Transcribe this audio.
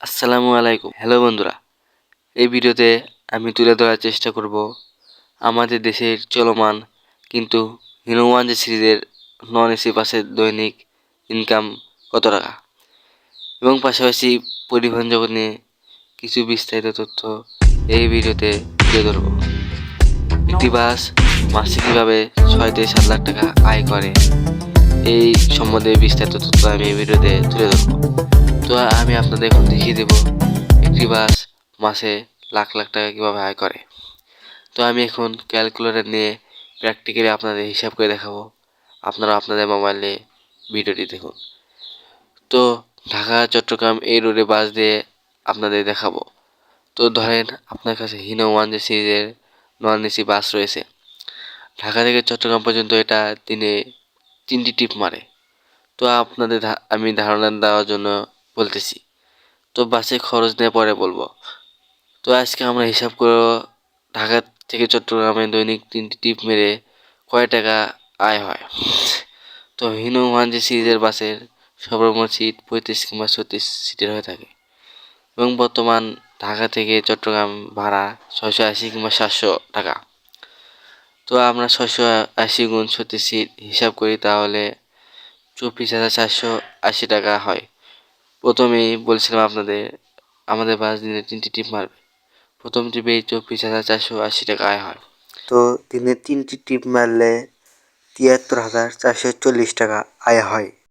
আসসালামু আলাইকুম। হ্যালো বন্ধুরা, এই ভিডিওতে আমি তুলে ধরার চেষ্টা করব আমাদের দেশের চলমান কিন্তু যে সিরিজের নন এসি বাসের দৈনিক ইনকাম কত টাকা? এবং পাশাপাশি পরিবহন জগৎ নিয়ে কিছু বিস্তারিত তথ্য এই ভিডিওতে তুলে ধরব। একটি বাস মাসে কীভাবে ছয় থেকে সাত লাখ টাকা আয় করে। এই সম্বন্ধে বিস্তারিত তথ্য আমি এই ভিডিওতে তুলে ধরব। তো আমি আপনাদের এখন দেখিয়ে দেব একটি বাস মাসে লাখ লাখ টাকা কীভাবে আয় করে। তো আমি এখন ক্যালকুলেটর নিয়ে প্র্যাকটিক্যালি আপনাদের হিসাব করে দেখাবো। আপনারা আপনাদের মোবাইলে ভিডিওটি দেখুন। তো ঢাকা, চট্টগ্রাম এই রোডে বাস দিয়ে আপনাদের দেখাবো। তো ধরেন আপনার কাছে হিনো ওয়ান যে সিরিজের নন এসি বাস রয়েছে। ঢাকা থেকে চট্টগ্রাম পর্যন্ত এটা দিনে তিনটি টিপ মারে। তো আপনাদের আমি ধারণা দেওয়ার জন্য বলতেছি। তো বাসে খরচ নিয়ে পরে বলব। তো আজকে আমরা হিসাব করব ঢাকা থেকে চট্টগ্রামে দৈনিক তিনটি টিপ মেরে কয় টাকা আয় হয়? তো হিনো ওয়ান যে সিরিজের বাসের সর্বমোট সিট পঁয়ত্রিশ কিংবা ছত্রিশ সিটের হয়ে থাকে। এবং বর্তমান ঢাকা থেকে চট্টগ্রাম ভাড়া ছয়শো আশি কিংবা সাতশো টাকা। তো আমরা ছয়শো আশি গুণ ছত্রিশ সিট হিসাব করি তাহলে চব্বিশ হাজার চারশো আশি টাকা হয়। প্রথমেই বলছিলাম আপনাদের, আমাদের বাস দিনে তিনটি টিপ মারবে। প্রথম টিপে চব্বিশ হাজার চারশো আশি টাকা আয় হয়। তো দিনে তিনটি টিপ মারলে তিয়াত্তর হাজার চারশো চল্লিশ টাকা আয় হয়।